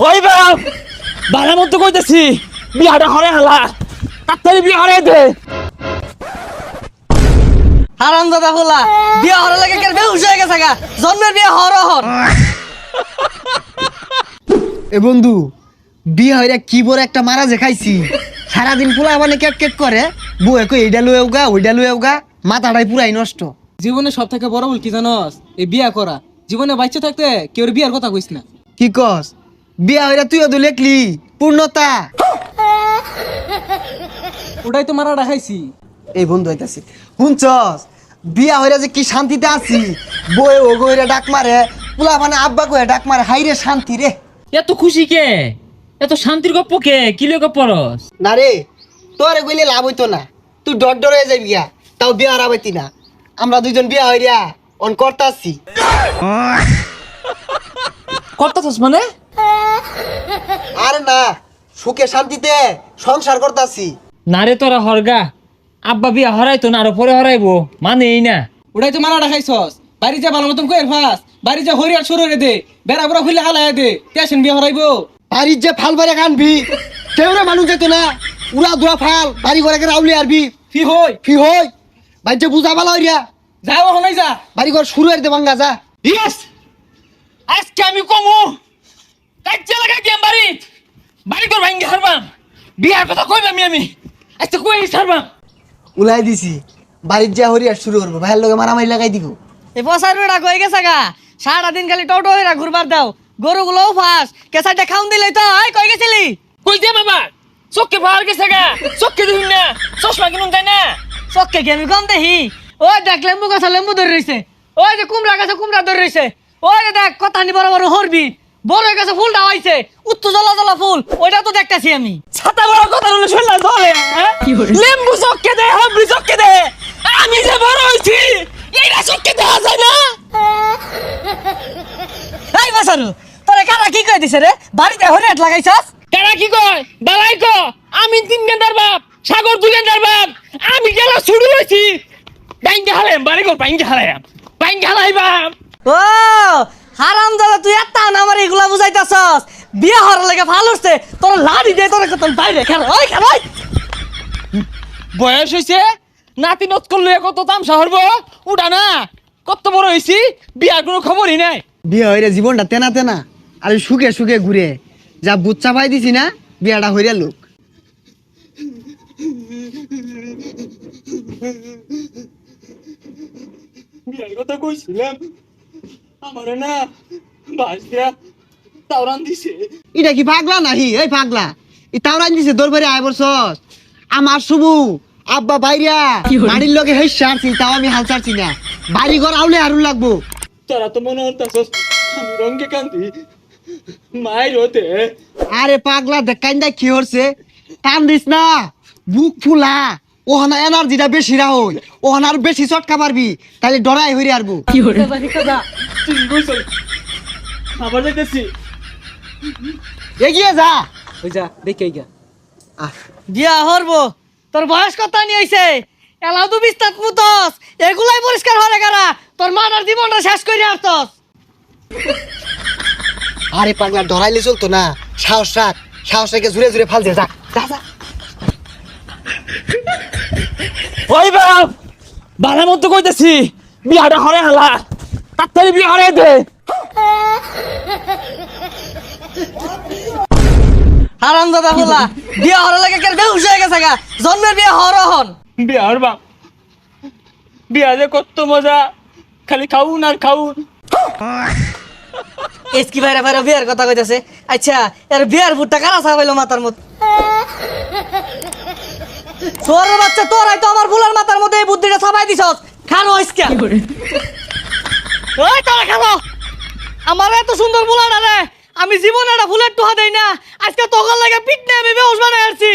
ওই বাপ বালা মতো কইতেছি বিয়াটা হরে হালা তাড়াতাড়ি বিয়া হরে দে। হারাম দাদা বিয়া হওয়ার লাগে কেন বেহুশ হয়ে গেছে গা? জন্মের বিয়া হর হর। এ বন্ধু বিয়ে হইরা কি বড় একটা মারা যে খাইছি? সারাদিন পুরা মানে কেক কেক করে বউয়ে কই এইটা লুয়েও গা ওইটা লুয়েও গা। মাথাটাই পুরাই নষ্ট। জীবনে সব থেকে বড় ভুল কি জানস? এই বিয়া করা। জীবনে বাচ্চা থাকতে কেউ বিয়ার কথা কইস না। কি কস? বিয়া হইরা তুইও তো লেখলি পূর্ণতা। ওটাই তো মারা খাইছি এই বন্ধু হইতাছি। শুনছস বিয়া হইরা যে কি শান্তিতে আছি বউয়ে ও গইরা ডাক মারে পুলা মানে আব্বা কয়ে ডাক মারে হাই রে শান্তি রে। এত খুশি কে? এত শান্তির গপ্প কে? কি লে গপ্প রস না রে তোরে কইলে লাভ হইতো না। তুই ডর ডর হয়ে যাবি গা তাও বিয়া হারাবাইতি না। আমরা দুইজন বিয়া হইরা অন করতাছি। করতাছস মানে? আরে না সুখে শান্তিতে সংসার করতাছি। না রে তোরা হরগা আব্বা বিয়া হরাইতো না আরও পরে হরাইবো মানে এই না। ওটাই তো মারা খাইছস। বাড়ি যা ভালো মতন কইর ফাস বাড়ি যা হরিয়ার শুরু রে দে বেড়া বুড়া খুলে হালাই দে টেনশন বিয়া হরাইবো। বাড়ির যে ফাল বারে কানবি কেউ রে মানুষ যেত না উড়া দুরা ফাল বাড়ি ঘরে কে রাউলি আরবি ফি হই। ফি হই। বাড়ি যে বুঝা ভালো হইয়া যাও হনাই যা। বাড়ি ঘর শুরু হইতে ভাঙ্গা যা। ইয়েস আজকে আমি কমু। কাজ্জা লাগাই দিয়াম বাড়ি। বাড়ি কর ভাঙ্গি হারবাম বিয়ার কথা কইবামি আমি। আজকে কই হারবাম উলাই দিছি। বাড়ির যা হরিয়ার শুরু করব ভাইয়ের লগে মারামারি লাগাই দিব। এ পসার বেড়া কই গেছে গা? সারাদিন খালি টোটো হইরা ঘুরবার দাও। গরুগুলোও ফাঁস। কেসাইটা খাউন দিলে তো আই কই গেছিলি? কই দে বাবা? চোখকে ভার গেছে গা। চোখকে দিন না। চশমা কিনুন তাই না। চক্কে কি আমি কম দেখি? ওই দেখ লেম্বু গাছ লেম্বু ধরে রইছে। ওই যে কুমড়া গাছে কুমড়া ধরে রইছে। ওই যে দেখ কথা নি বড় বড় হরবি। বড় গাছে ফুলটা হইছে উত্তর জ্বলা জ্বলা ফুল ওইটা তো দেখতাছি আমি। ছাতা বড় কথা বলে শুনলা ধরে লেম্বু চোখকে দে হাবড়ি চোখকে দে। আমি যে বড় হইছি এইটা চোখকে দেখা যায় না। এই বাসারু তোরে কারা কি কই দিছে রে? বাড়িতে হরিয়াট লাগাইছস? কারা কি কয়? বালাই ক আমি তিন গেন্দার বাপ সাগর দুই গেন্দার বাপ আমি গেলা ছুড়ু হইছি বাইঙ্গে হালাম বাড়ি কর বাইঙ্গে হালাম বাইঙ্গে হালাই বাপ ও হারাম দাদা তুই এত আমার এগুলা বুঝাইতাছস। বিয়ে হওয়ার লাগে ভালো হচ্ছে তোর লাড়ি দে তোর তোর বাইরে খেলা ওই খেলা ওই। বয়স হইছে নাতি নত করলে কত তামসা হরব উঠা না কত বড় হইছি বিয়ার কোনো খবরই নাই। বিয়ে হইরে জীবনটা তেনা তেনা আর সুখে সুখে ঘুরে যা বুচ্চা পাই দিছি না বিয়াটা হইরা লোক। বিয়ার কথা কইছিলাম। আমারে না বাস দিয়া তাওরান দিছে। এটা কি পাগলা নাহি? এই পাগলা ই তাওরান দিছে দৌড় বাড়ি আয় বলছস। আমার শুভু আব্বা বাইরিয়া বাড়ির সারছি তাও আমি হাল ছাড়ছি না। বাড়ি ঘর আউলে আরুন লাগবো। তোরা তো মনে হতাছস আমি রঙ্গে কান্দি মায়ের হতে। আরে পাগলা কি হচ্ছে টান দিস না বুক ফুলা। ওহানা এনার্জিটা বেশি রা হই ওহানা আর বেশি চটকা পারবি তাহলে ডরাই হইরে আরবো। তুই কইছ আবার যাইতেছি এগিয়ে যা। ওই যা দেখে গা। আহ, বিয়া হরবো তোর বয়স কত বিস্তার মুতস এগুলাই পরিষ্কার হরে কারা তোর মানার জীবনটা শেষ করে আসতস। আরে পাগলা ডরাইলে চলতো না। সাহস রাখ সাহস রেখে জুড়ে জুড়ে ফাল দিয়ে যা যা যা। ওই বাপ বালা মতো কইতেছি বিয়াটা হরে হালা। তাড়াতাড়ি বিয়া হরে দে। হারাম দাদা বলা বিয়া হওয়ার লাগে কেন হয়ে গেছে গা? জন্মের বিয়া হর হন। বিয়ার বাপ বিয়া যে কত মজা খালি খাউন আর খাউন। এসকি ভাইরা ভাইরা বিয়ার কথা কইতাছে। আচ্ছা এর বিয়ার ভুট্টা কারা ছাপাইলো মাথার মধ্যে? তোর বাচ্চা তোরাই তো আমার ফুলার মাথার মধ্যে এই বুদ্ধিটা ছাপাই দিছস। খানো আজকে ওই তোরা খাব। আমার এত সুন্দর ফুলাটা রে, আমি জীবনে একটা ফুলের টোহা দেই না। আজকে তোকার লাগে পিটনে আমি বেহস বানাই আসছি